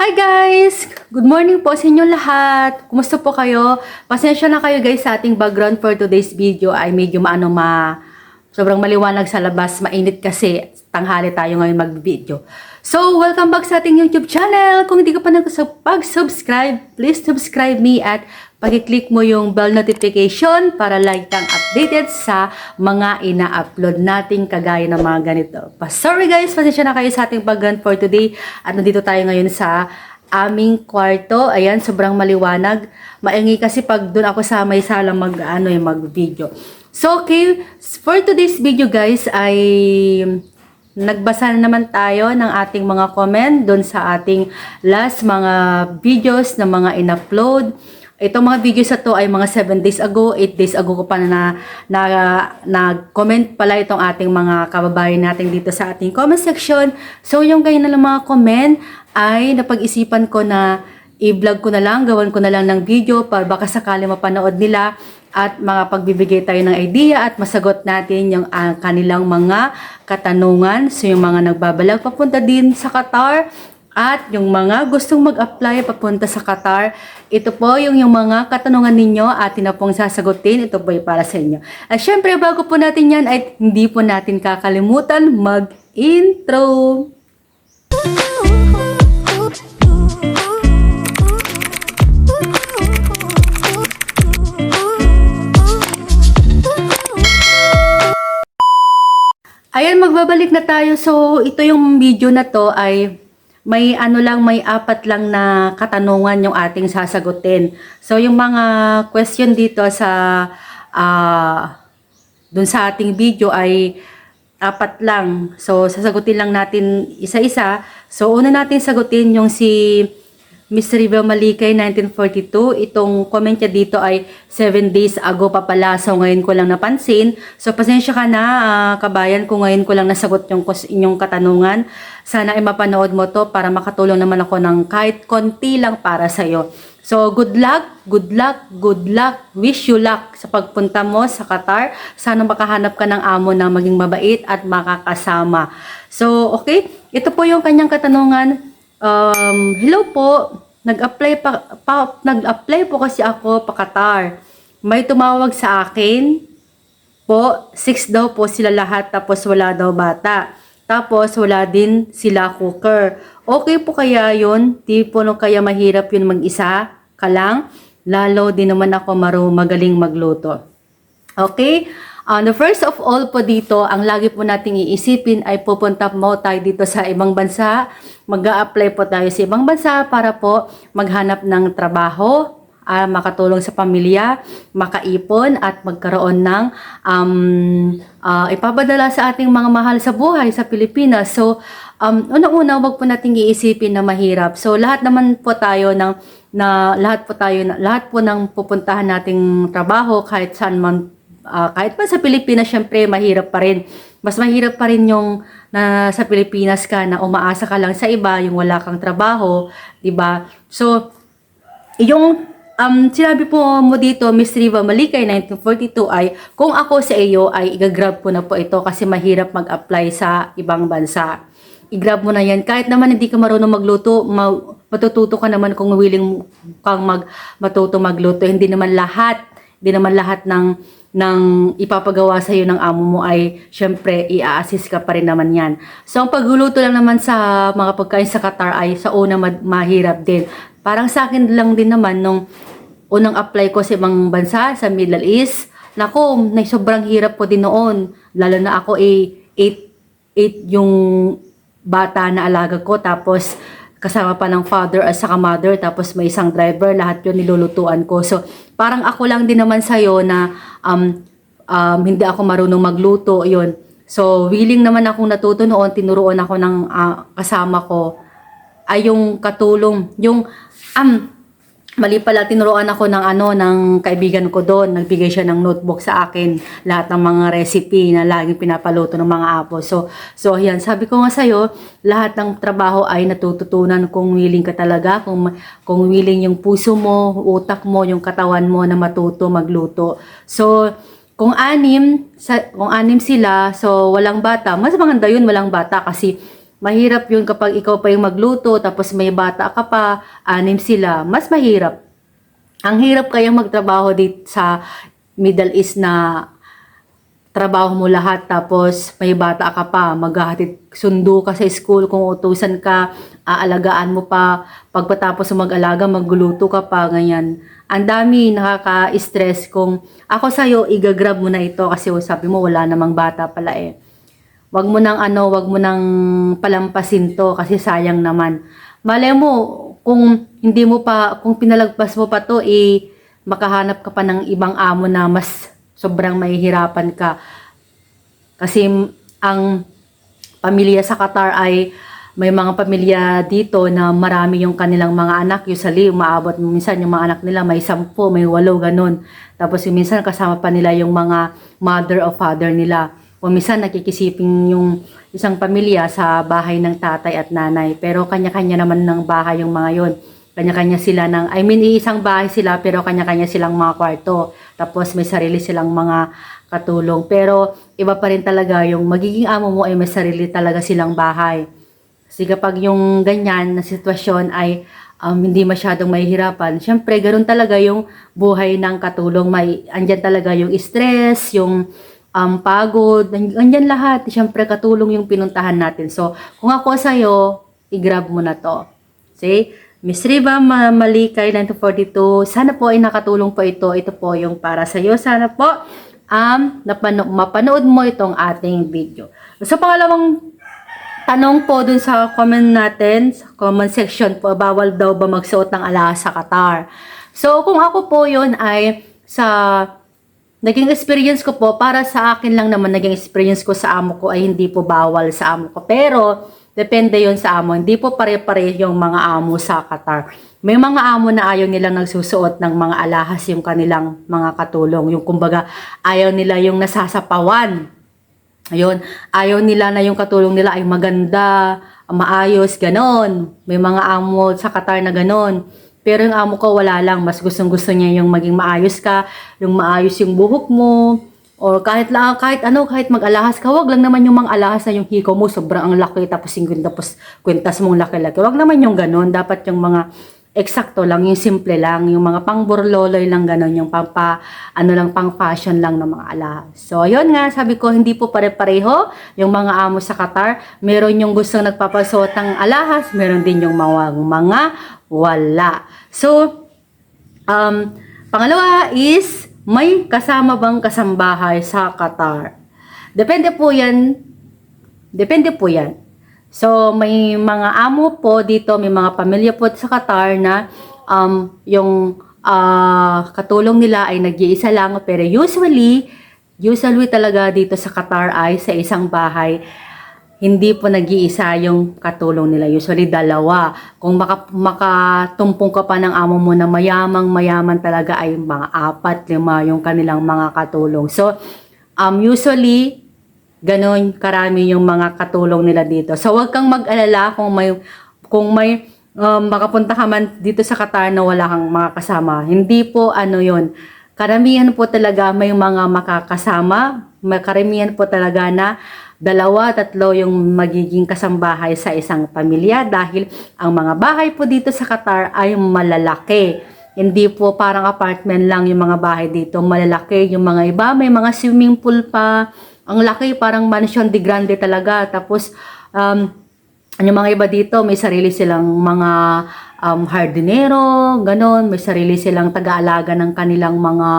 Hi guys! Good morning po sa inyo lahat. Kumusta po kayo? Pasensya na kayo guys sa ating background for today's video ay medyo maano ma sobrang maliwanag sa labas, mainit kasi tanghali tayo ngayon mag-video. So, welcome back sa ating YouTube channel. Kung hindi ka pa nag-subscribe, please subscribe me at pag-click mo yung bell notification para lagi kang updated sa mga ina-upload nating kagaya ng mga ganito. Pa sorry guys, pasensya na kayo sa ating background for today at nandito tayo ngayon sa aming kwarto. Ayan, sobrang maliwanag. Maingay kasi pag doon ako sa may sala mag ano yung mag-video. So okay, for today's video guys ay nagbasa na naman tayo ng ating mga comment doon sa ating last mga videos na mga in-upload. Itong mga videos na to ay mga 7 days ago, 8 days ago ko pa na, na, nag-comment pala itong ating mga kababayan natin dito sa ating comment section. So yung ganyan na lang mga comment ay napag-isipan ko na i-vlog ko na lang, gawan ko na lang ng video para baka sakali mapanood nila at mga pagbibigay tayo ng idea at masagot natin yung ah, kanilang mga katanungan. So yung mga nagbabalag papunta din sa Qatar at yung mga gustong mag-apply papunta sa Qatar, ito po yung, yung mga katanungan ninyo atin na pong sasagutin. Ito po ay para sa inyo. At syempre, bago po natin yan, ay hindi po natin kakalimutan mag-intro. Ayan, magbabalik na tayo. So, ito yung video na to ay may ano lang, may apat lang na katanungan yung ating sasagutin. So, yung mga question dito sa ah dun sa ating video ay apat lang. So, sasagutin lang natin isa-isa. So, una natin sagutin yung si Miss Riva Malikay, 1942. Itong comment niya dito ay 7 days ago pa pala. So, ngayon ko lang napansin. So, pasensya ka na, ah, kabayan, kung ngayon ko lang nasagot yung inyong katanungan. Sana ay mapanood mo to para makatulong naman ako ng kahit konti lang para sa'yo. So, good luck, good luck, good luck. Wish you luck sa pagpunta mo sa Qatar. Sana makahanap ka ng amo na maging mabait at makakasama. So, okay. Ito po yung kanyang katanungan. Um, hello po. Nag-apply pa, pa nag-apply po kasi ako pa Qatar. May tumawag sa akin po, six daw po sila lahat tapos wala daw bata. Tapos wala din sila cooker. Okay po kaya yun? Di po no kaya mahirap yun mag-isa ka lang? Lalo din naman ako maru magaling magluto. Okay? Uh, the first of all po dito, ang lagi po nating iisipin ay pupunta mo tayo dito sa ibang bansa. mag apply po tayo sa ibang bansa para po maghanap ng trabaho, ah, makatulong sa pamilya, makaipon at magkaroon ng um, ah, ipapadala sa ating mga mahal sa buhay sa Pilipinas. So, um, unang-una, wag po nating iisipin na mahirap. So, lahat naman po tayo ng na lahat po tayo lahat po ng pupuntahan nating trabaho kahit saan man Ah, kahit pa sa Pilipinas, syempre, mahirap pa rin. Mas mahirap pa rin yung na sa Pilipinas ka na umaasa ka lang sa iba, yung wala kang trabaho, 'di ba? So, yung um, sinabi po mo dito, Miss Riva Malikay, 1942, ay kung ako sa iyo ay igagrab ko na po ito kasi mahirap mag-apply sa ibang bansa. I-grab mo na yan. Kahit naman hindi ka marunong magluto, ma- matututo ka naman kung willing kang mag matuto magluto. Hindi naman lahat, hindi naman lahat ng ng ipapagawa sa iyo ng amo mo ay syempre i-assist ka pa rin naman yan. So ang pagluluto lang naman sa mga pagkain sa Qatar ay sa una ma- mahirap din. Parang sa akin lang din naman nung unang apply ko sa ibang bansa sa Middle East. Nako, na sobrang hirap po din noon. Lalo na ako eh 8 8 yung bata na alaga ko tapos kasama pa ng father at saka mother tapos may isang driver lahat yun nilulutuan ko. So parang ako lang din naman sa'yo na um, um, hindi ako marunong magluto yun. So willing naman akong natuto noon tinuruan ako ng ah, kasama ko ay yung katulong yung um, mali pala tinuruan ako ng ano ng kaibigan ko doon. Nagbigay siya ng notebook sa akin lahat ng mga recipe na laging pinapaluto ng mga apo. So so yan sabi ko nga sa lahat ng trabaho ay natututunan kung willing ka talaga kung kung willing yung puso mo utak mo yung katawan mo na matuto magluto. So kung anim sa kung anim sila so walang bata. Mas maganda yun walang bata kasi mahirap yun kapag ikaw pa yung magluto, tapos may bata ka pa, anim sila, mas mahirap. Ang hirap kayang magtrabaho dito sa Middle East na trabaho mo lahat tapos may bata ka pa, maghahatid sundo ka sa school kung utusan ka, aalagaan mo pa, pagpatapos mo mag-alaga, magluluto ka pa, ganyan. Ang dami nakaka-stress kung ako sa'yo, igagrab mo na ito kasi sabi mo wala namang bata pala eh. Wag mo nang ano, wag mo nang palampasin to kasi sayang naman. Malay mo, kung hindi mo pa, kung pinalagpas mo pa to, eh, makahanap ka pa ng ibang amo na mas sobrang mahihirapan ka. Kasi ang pamilya sa Qatar ay may mga pamilya dito na marami yung kanilang mga anak. Usually, umaabot minsan yung mga anak nila may sampu, may walo, ganun. Tapos minsan kasama pa nila yung mga mother o father nila. O minsan nakikisiping yung isang pamilya sa bahay ng tatay at nanay. Pero kanya-kanya naman ng bahay yung mga yon kanya-kanya sila ng, I mean, iisang bahay sila pero kanya-kanya silang mga kwarto. Tapos may sarili silang mga katulong. Pero iba pa rin talaga yung magiging amo mo ay may sarili talaga silang bahay. Kasi kapag yung ganyan na sitwasyon ay um, hindi masyadong mahihirapan, syempre ganoon talaga yung buhay ng katulong. May, andyan talaga yung stress, yung um, pagod, andyan lahat. Syempre katulong yung pinuntahan natin. So, kung ako sa'yo, i-grab mo na to. See? Miss Riva Ma- Malikay 942, sana po ay nakatulong po ito. Ito po yung para sa iyo. Sana po um, napano- mapanood mo itong ating video. Sa pangalawang tanong po dun sa comment natin, sa comment section po, bawal daw ba magsuot ng alahas sa Qatar? So, kung ako po yun ay sa naging experience ko po, para sa akin lang naman naging experience ko sa amo ko ay hindi po bawal sa amo ko. Pero, depende yon sa amo. Hindi po pare-pare yung mga amo sa Qatar. May mga amo na ayaw nilang nagsusuot ng mga alahas yung kanilang mga katulong. Yung kumbaga, ayaw nila yung nasasapawan. Ayun, ayaw nila na yung katulong nila ay maganda, maayos, ganon. May mga amo sa Qatar na ganon. Pero yung amo ko wala lang, mas gustong gusto niya yung maging maayos ka, yung maayos yung buhok mo, or kahit lang, kahit ano, kahit mag-alahas ka, wag lang naman yung mga alahas na yung hiko mo, sobrang ang laki, tapos 50, tapos kwintas mong laki-laki. Wag naman yung ganon, dapat yung mga eksakto lang, yung simple lang, yung mga pang burloloy lang ganon, yung pang pa, ano lang, pang fashion lang ng mga alahas. So, ayun nga, sabi ko, hindi po pare-pareho yung mga amo sa Qatar. Meron yung gustong nagpapasuot ng alahas, meron din yung mga, mga wala. So, um, pangalawa is, may kasama bang kasambahay sa Qatar? Depende po yan. Depende po yan. So, may mga amo po dito, may mga pamilya po sa Qatar na um, yung ah, katulong nila ay nag-iisa lang. Pero usually, usually talaga dito sa Qatar ay sa isang bahay, hindi po nag-iisa yung katulong nila. Usually dalawa. Kung maka, makatumpong ka pa ng amo mo na mayamang mayaman talaga ay mga apat, lima yung kanilang mga katulong. So, um, usually, ganon karami yung mga katulong nila dito. So, wag kang mag-alala kung may, kung may um, makapunta ka man dito sa Qatar na wala kang mga kasama. Hindi po ano yon Karamihan po talaga may mga makakasama. May karamihan po talaga na dalawa, tatlo yung magiging kasambahay sa isang pamilya dahil ang mga bahay po dito sa Qatar ay malalaki. Hindi po parang apartment lang yung mga bahay dito, malalaki. Yung mga iba may mga swimming pool pa. Ang laki, parang mansion de grande talaga. Tapos, um, yung mga iba dito, may sarili silang mga um, hardinero, ganon. May sarili silang taga-alaga ng kanilang mga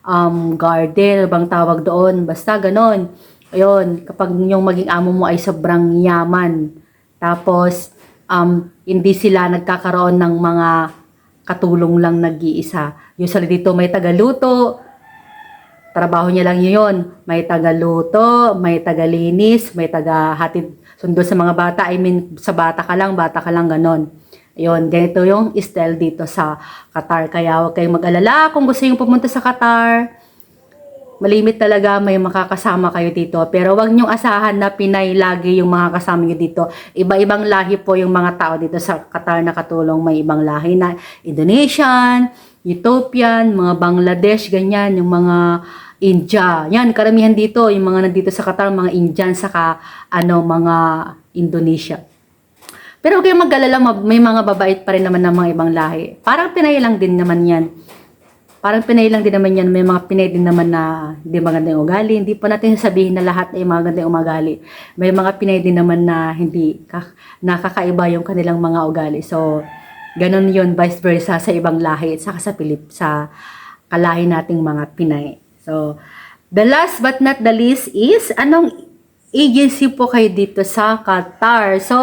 um, garden, bang tawag doon. Basta ganon. Ayun, kapag yung maging amo mo ay sobrang yaman. Tapos, um, hindi sila nagkakaroon ng mga katulong lang nag-iisa. Usually dito may tagaluto, trabaho niya lang yun. May tagaluto, may tagalinis, may tagahatid sundo sa mga bata. I mean, sa bata ka lang, bata ka lang, ganon. Ayun, ganito yung style dito sa Qatar. Kaya huwag kayong mag-alala kung gusto yung pumunta sa Qatar. Malimit talaga may makakasama kayo dito. Pero wag niyong asahan na Pinay lagi yung mga kasama niyo dito. Iba-ibang lahi po yung mga tao dito sa Qatar na katulong. May ibang lahi na Indonesian, Ethiopian, mga Bangladesh, ganyan. Yung mga India. Yan, karamihan dito, yung mga nandito sa Qatar, mga Indian, saka ano, mga Indonesia. Pero huwag kayong mag-alala, may mga babait pa rin naman ng mga ibang lahi. Parang Pinay lang din naman yan. Parang Pinay lang din naman yan. May mga Pinay din naman na hindi maganda yung ugali. Hindi po natin sasabihin na lahat ay maganda yung ugali. May mga Pinay din naman na hindi ka- nakakaiba yung kanilang mga ugali. So, ganun yun, vice versa sa ibang lahi at saka sa Pilip, sa kalahi nating mga Pinay. So, the last but not the least is, anong agency po kayo dito sa Qatar? So,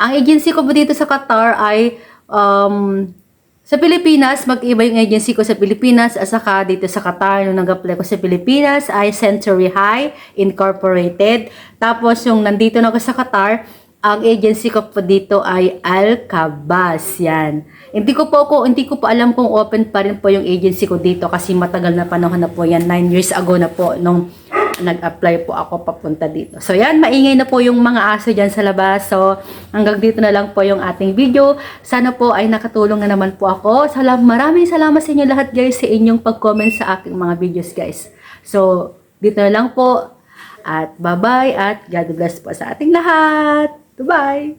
ang agency ko po dito sa Qatar ay um, sa Pilipinas, mag-iba yung agency ko sa Pilipinas at saka dito sa Qatar, nung nag-apply ko sa Pilipinas ay Century High Incorporated. Tapos yung nandito na ako sa Qatar, ang agency ko po dito ay Al-Kabas. Yan. Hindi ko po ako, hindi ko po alam kung open pa rin po yung agency ko dito kasi matagal na panahon na po yan. 9 years ago na po nung nag-apply po ako papunta dito. So yan, maingay na po yung mga aso dyan sa labas. So hanggang dito na lang po yung ating video. Sana po ay nakatulong na naman po ako. Salam, maraming salamat sa inyo lahat guys sa inyong pag-comment sa aking mga videos guys. So dito na lang po. At bye-bye at God bless po sa ating lahat. Bye-bye!